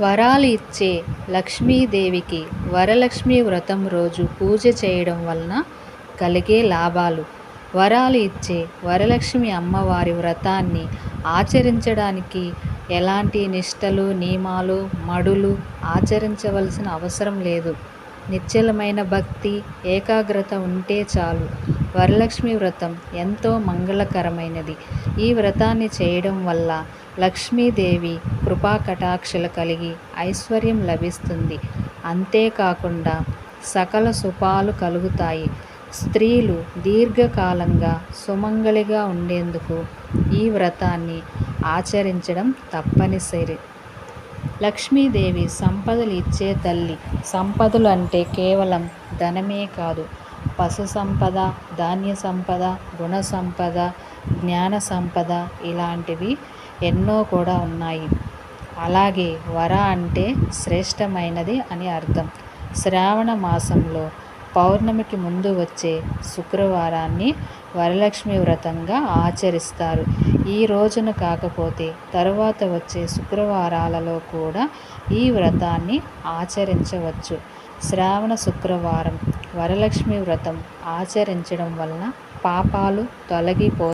వరాలు ఇచ్చే లక్ష్మీదేవికి వరలక్ష్మి వ్రతం రోజు పూజ చేయడం వలన కలిగే లాభాలు. వరాలు ఇచ్చే వరలక్ష్మి అమ్మవారి వ్రతాన్ని ఆచరించడానికి ఎలాంటి నిష్టలు నియమాలు మడులు ఆచరించవలసిన అవసరం లేదు. నిశ్చలమైన భక్తి ఏకాగ్రత ఉంటే చాలు. వరలక్ష్మి వ్రతం ఎంతో మంగళకరమైనది. ఈ వ్రతాన్ని చేయడం వల్ల లక్ష్మీదేవి కృపా కటాక్షలు కలిగి ఐశ్వర్యం లభిస్తుంది. అంతేకాకుండా సకల శుభాలు కలుగుతాయి. స్త్రీలు దీర్ఘకాలంగా సుమంగళిగా ఉండేందుకు ఈ వ్రతాన్ని ఆచరించడం తప్పనిసరి. లక్ష్మీదేవి సంపదలు ఇచ్చే తల్లి. సంపదలు అంటే కేవలం ధనమే కాదు. పశు సంపద ధాన్య సంపద గుణ సంపద జ్ఞాన సంపద ఇలాంటివి ఎన్నో కూడా ఉన్నాయి. అలాగే వర అంటే శ్రేష్టమైనది అని అర్థం. శ్రావణ మాసంలో పౌర్ణమికి ముందు వచ్చే శుక్రవారాన్ని వరలక్ష్మి వ్రతంగా ఆచరిస్తారు. ఈ రోజున కాకపోతే తరువాత వచ్చే శుక్రవారాలలో కూడా ఈ వ్రతాన్ని ఆచరించవచ్చు. శ్రావణ శుక్రవారం వరలక్ష్మి వ్రతం ఆచరించడం వలన పాపాలు తొలగిపో